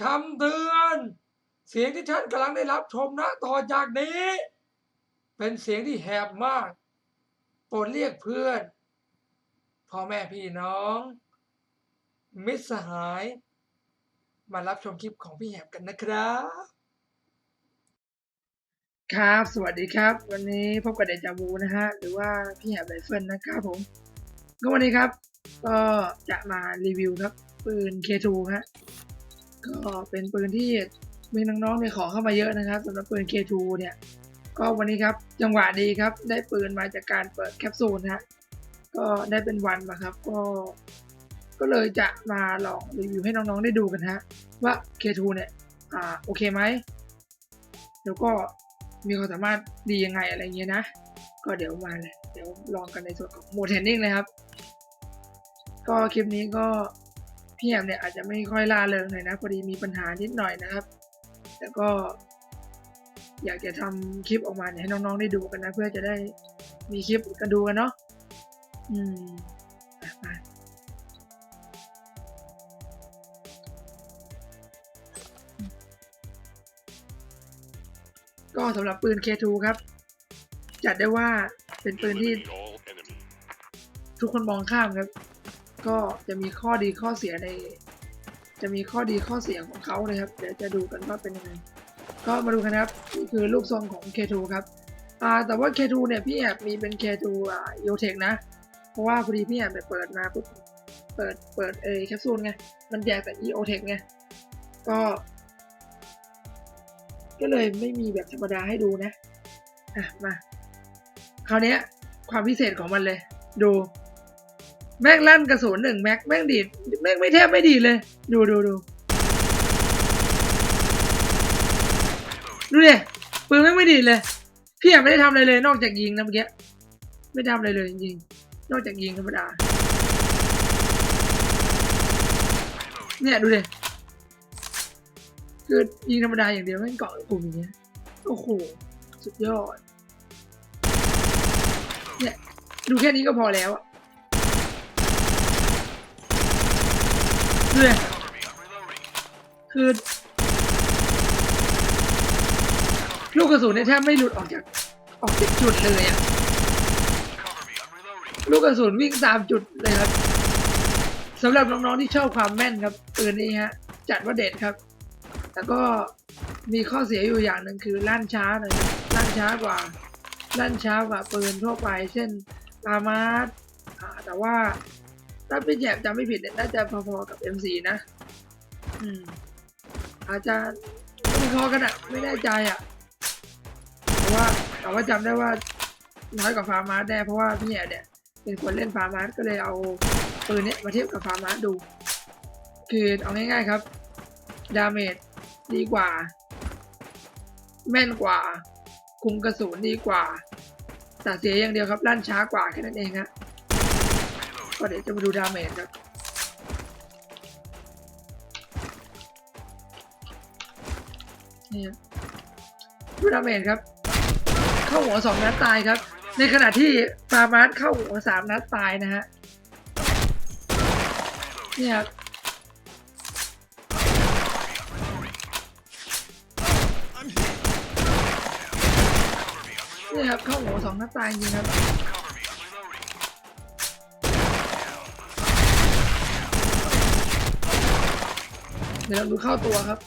คำเตือน เสียงที่ท่านกำลังได้รับชมนะต่อจากนี้ เป็นเสียงที่แหบมาก โปรดเรียกเพื่อน พ่อแม่พี่น้อง มิตรสหาย มารับชมคลิปของพี่แหบกันนะครับ ครับ สวัสดีครับ วันนี้พบกับเดจาวูนะฮะ หรือว่าพี่แหบไรเฟิลนะครับผม ก็วันนี้ครับ ก็จะมารีวิวครับปืน K2 ฮะ ก็เป็นปืนที่มีน้องๆเนี่ยขอเข้ามาเยอะนะครับสำหรับปืน K2 เนี่ย ก็วันนี้ครับจังหวะดีครับได้ปืนมาจากการเปิดแคปซูลฮะก็ได้เป็นวันมาครับ ก็ ก็เลยจะมาลองรีวิวให้น้องๆได้ดูกันฮะว่า K2 เนี่ยอ่าโอเคไหมแล้วก็มีความสามารถดียังไงอะไรเงี้ยนะ ก็เดี๋ยวมาเลยเดี๋ยวลองกันในส่วนของโหมดเทนนิ่งเลยครับ ก็คลิปนี้ก็ พี่แอมเนี่ยอาจจะไม่ค่อยล่าเริงหน่อยนะพอดีมีปัญหานิดหน่อยนะครับ แต่ก็อยากจะทำคลิปออกมาเนี่ยให้น้องๆได้ดูกันนะ เพื่อจะได้มีคลิปกันดูกันเนาะอืมก็สำหรับปืน K2 ครับ จัดได้ว่าเป็นปืนที่ทุกคนมองข้ามครับ ก็จะมีข้อดีข้อเสียใน จะมีข้อดีข้อเสียของเขาเลยครับ เดี๋ยวจะดูกันว่าเป็นยังไง ก็มาดูกันครับนี่คือลูกทรงของ K2 ครับอ่าแต่ว่า K2 เนี่ยพี่แอบมีเป็น K2 อ่า e o t e c h นะ เพราะว่าพอดีพี่แอบไปเปิดมาปุ๊บเปิดเปิดเอแคปซูลไง มันแยกแต่ e o t e c h ไง ก็ ก็เลยไม่มีแบบธรรมดาให้ดูนะ อะ มา คราวนี้ความพิเศษของมันเลย ดู แม่งลั่นกระสุนหนึ่งแม็กแม่งดีดแม่งไม่แทบไม่ดีเลย ดูดูดูดูดิปืนแม่งไม่ดีเลยพี่ยังไม่ได้ทำอะไรเลย นอกจากยิงนะเมื่อกี้ไม่ทำอะไรเลยจริงๆนอกจากยิงธรรมดาเนี่ยดูดิคือยิงธรรมดาอย่างเดียวแม่งเกาะกลุ่มอย่างเงี้ยโอ้โหสุดยอดเนี่ยดูแค่นี้ก็พอแล้วอะ ดูเลยคือ ลูกกระสุนเนี่ยแทบไม่หลุดออกจากออกจากจุดเลยอะลูกกระสุนวิ่งตามจุดเลยครับสำหรับน้องๆที่ชอบความแม่นครับปืนนี้ฮะจัดว่าเด็ดครับแต่ก็มีข้อเสียอยู่อย่างหนึ่งคือลั่นช้าหน่อยลั่นช้ากว่าลั่นช้ากว่าปืนทั่วไป เช่นปามาสแต่ว่า ถ้าพี่แจบจำไม่ผิดเนี่ยน่าจะพอๆกับ M4 นะ อืม อาจจะพอๆกันอะไม่แน่ใจอะแต่ว่าแต่ว่าจำได้ว่าน้อยกว่าฟาร์มาสแน่เพราะว่าพี่แอบเนี่ย เป็นคนเล่นฟาร์มาสก็เลยเอาปืนเนี้ยมาเทียบกับฟาร์มาสดู คือเอาง่ายๆครับดาเมจดีกว่า แม่นกว่า คุมกระสุนดีกว่าแต่เสียอย่างเดียวครับลั่นช้ากว่าแค่นั้นเองฮะ ก็เดี๋ยวจะมาดูดาเมจครับนี่ครับดูดาเมจครับ เข้าหัวสองนัดตายครับ ในขณะที่ฟาร์มาสเข้าหัวสามนัดตายนะฮะเนี่ยครับนี่ครับเข้าหัวสองนัดตายจริงครับ ดี๋ยวเราดูเข้าตัวครับ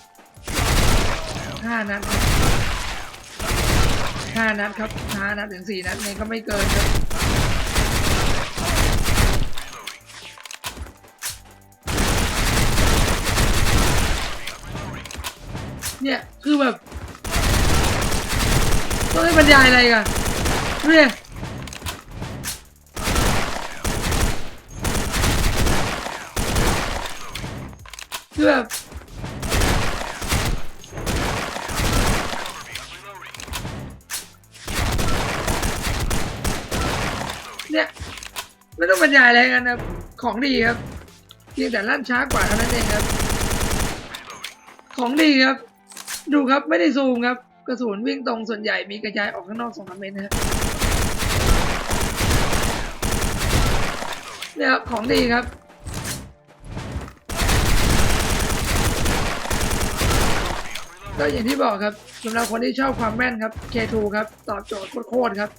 ห้านัดครับห้านัดครับห้านัดถึงสี่นัดเนี่ยก็ไม่เกินครับเนี่ย คือแบบต้องให้บรรยายอะไรกันเนี่ยคือแบบ เนี่ยไม่ต้องบรรยายอะไรกันนะของดีครับเพียงแต่ลั่นช้ากว่าเท่านั้นเองครับ ของดีครับ ดูครับไม่ได้ซูมครับ กระสุนวิ่งตรงส่วนใหญ่มีกระจายออกข้างนอกสองสามเมตรนะครับเนี่ยครับของดีครับก็อย่างที่บอกครับสำหรับคนที่ชอบความแม่นครับ K2 ครับ ตอบโจทย์โคตรครับ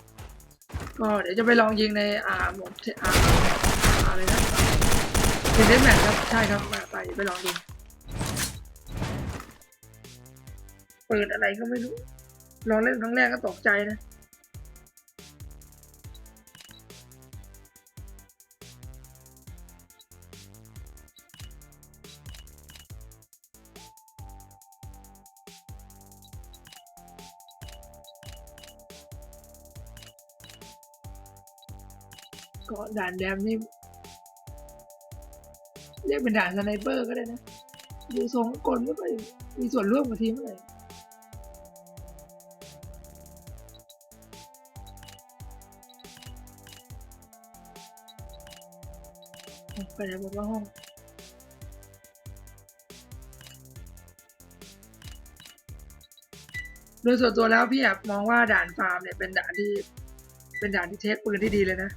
ก็เดี๋ยวจะไปลองยิงในอ่าหมวกอ่าอะไรนะเทนเดนแมทครับใช่ครับไปไปลองดูเปิดอะไรก็ไม่รู้ลองเล่นครั้งแรกก็ตกใจนะ ก็ด่านแดมนี่เรียกเป็นด่านสไนเปอร์ก็ได้นะ ดูทรงกลไม่ค่อยมีส่วนร่วมกับทีมเท่าไหร่ไปไหนหมดว่าห้องโดยส่วนตัวแล้วพี่แอบมองว่าด่านฟาร์มเนี่ยเป็นด่านที่เป็นด่านที่เทสปืนที่ดีเลยนะ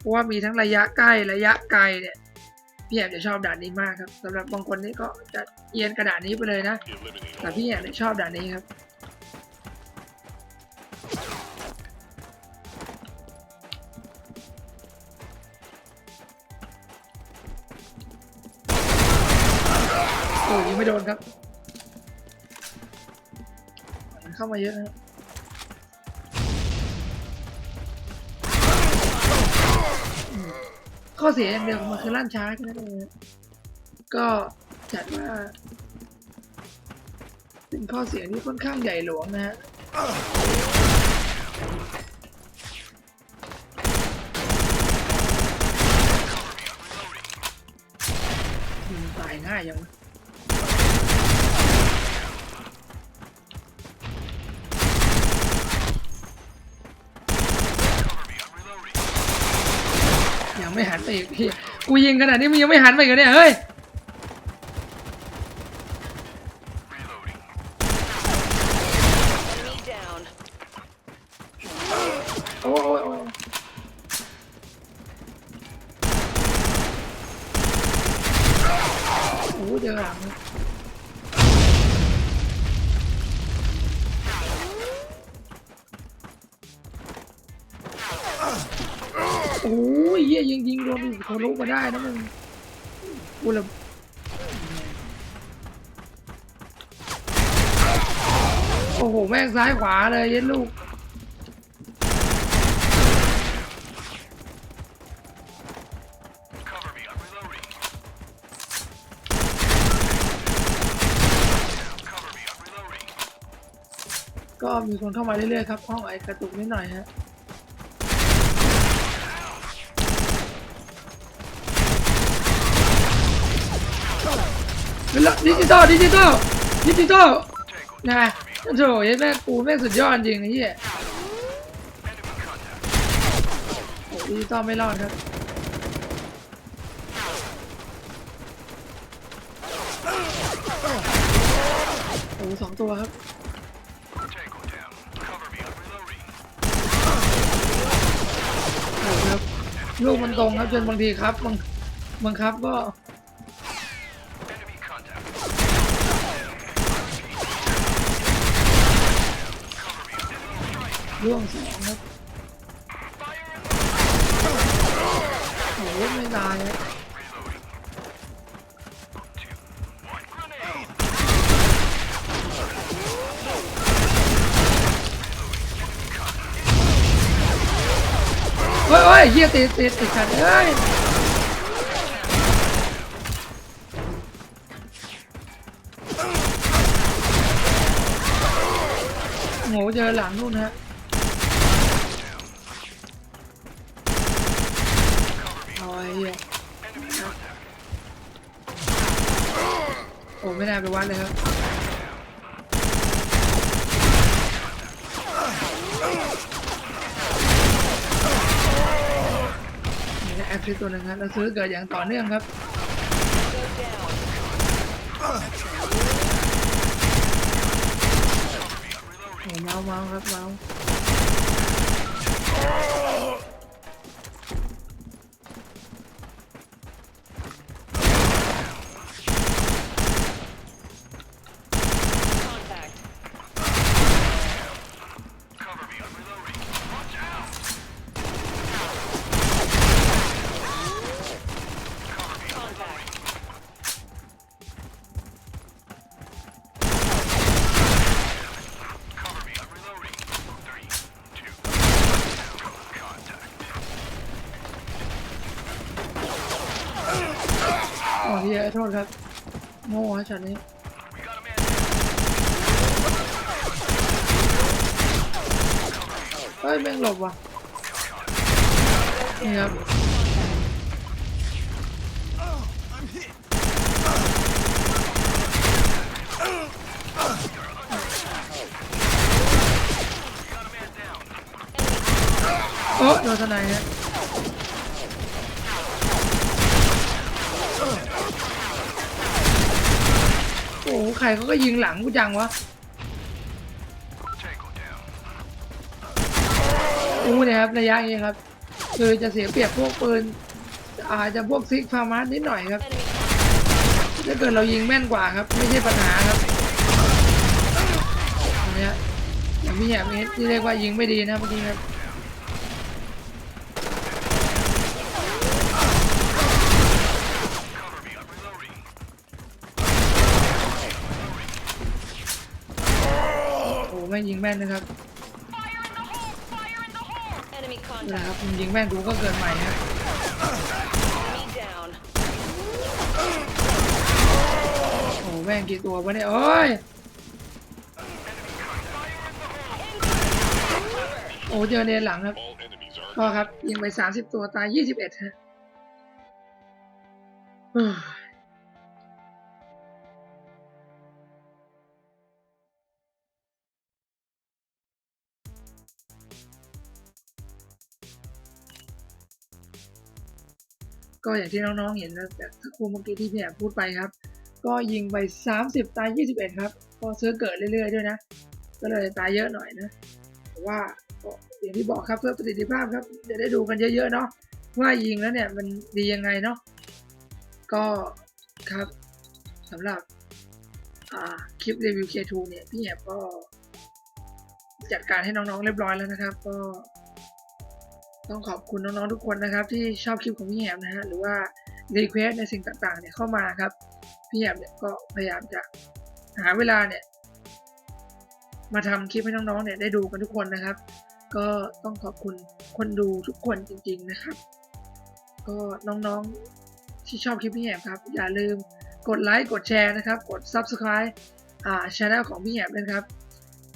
เพราะว่ามีทั้งระยะใกล้ระยะไกลเนี่ยพี่แอบจะชอบด่านนี้มากครับสำหรับบางคนนี่ก็จะเอียนกระดาษนี้ไปเลยนะ แต่พี่แอบชอบด่านนี้ครับโอ้ยไม่โดนครับ เข้ามาเยอะนะครับ ข้อเสียอย่างเดียวของมันคือลั่นช้าแค่นั้นเองก็จัดว่าเป็นข้อเสียที่ค่อนข้างใหญ่หลวงนะฮะตายง่ายยัง ไม่หันไปอีกพี่กูยิงขนาดนี้มึงยังไม่หันไปอีกันเนี่ยเฮ้ย Enemy down. โอ้ยโอ้ยโอ้ยโอ้โหเจอหลัง ยเหี้ยยิงยิงโดนทะลุมาได้นะมึงกูละโอ้โห แม่งซ้ายขวาเลยเย็นลูกก็มีคนเข้ามาเรื่อยๆครับห้องไอกระตุกนิดหน่อยฮะ เป็นละดิจิตอลดิจิตอลดิจิตอลนะโอ้โหเยัยแม่กูแม่สุดยอดจริงไอ้เหี้ยดิจิตอลไม่รอดครับโอ้สองตัวครับโอ้โหครับลูกมันตรงครับจนบางทีครับบางบางครับก็ ร่วงสองครับโอ้โหไม่ตายครับเฮ้ยเฮ้ยเฮียติดติดติดขัดเอ้ยโง่เจอหลังนู่นฮะ ไม่น่าไปวัดเลยครับนี่นะแอปซิตัวหนึ่งครับเราซื้อเกิดอย่างต่อเนื่องครับโอ้เมาเมาครับเมา โทษครับโง่ฮะช็อตนี้เฮ้ยแม่งหลบว่ะนี่ครับโอ้โดนทนายฮะ โอ้โหใครเขาก็ยิงหลังกูจังวะอู้เนี่ยครับระยะนี้ครับ คือจะเสียเปรียบพวกปืนอาจจะพวกซิกฟาร์มาสนิดหน่อยครับถ้าเกิดเรายิงแม่นกว่าครับ ไม่ใช่ปัญหาครับเนี้ยอย่างพี่แหบเอสที่เรียกว่ายิงไม่ดีนะเมื่อกี้ครับ โอ้โหแม่งยิงแม่นนะครับนะครับยิงแม่นกูก็เกินใหม่ครับ Enemy down. โอ้แม่งกี่ตัววะเนี่ยโอ้ยโอ้เจอเนหลังครับ All enemies are ก็ครับยิงไปสามสิบตัวตายยี่สิบเอ็ดฮะ ก็อย่างที่น้องๆเห็นนะแต่สักครู่เมื่อกี้ที่พี่แอบพูดไปครับ ก็ยิงไปสามสิบตายยี่สิบเอ็ดครับ ก็ซื้อเกิดเรื่อยๆด้วยนะ ก็เลยตายเยอะหน่อยนะแต่ว่าก็อย่างที่บอกครับเพื่อประสิทธิภาพครับจะได้ดูกันเยอะๆเนาะว่ายิงแล้วเนี่ยมันดียังไงเนาะก็ครับสำหรับคลิปรีวิว K2 เนี่ย พี่แอบก็จัดการให้น้องๆเรียบร้อยแล้วนะครับ ก็ ต้องขอบคุณน้องๆทุกคนนะครับ ที่ชอบคลิปของพี่แหบนะฮะหรือว่ารีเควสในสิ่งต่างๆเนี่ยเข้ามาครับ พี่แหบเนี่ยก็พยายามจะหาเวลาเนี่ย มาทำคลิปให้น้องๆเนี่ยได้ดูกันทุกคนนะครับ ก็ต้องขอบคุณคนดูทุกคนจริง ๆนะครับ ก็น้องๆที่ชอบคลิปพี่แหบครับ อย่าลืมกดไลค์กดแชร์นะครับ กด Subscribe อ่าช่องของพี่แหบด้วยนะครับ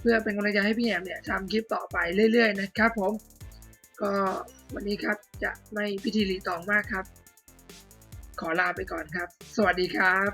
เพื่อเป็นกำลังใจให้พี่แหบเนี่ยทำคลิปต่อไปเรื่อยๆนะครับผม ก็วันนี้ครับจะไม่พิธีรีตองมากครับ ขอลาไปก่อนครับ สวัสดีครับ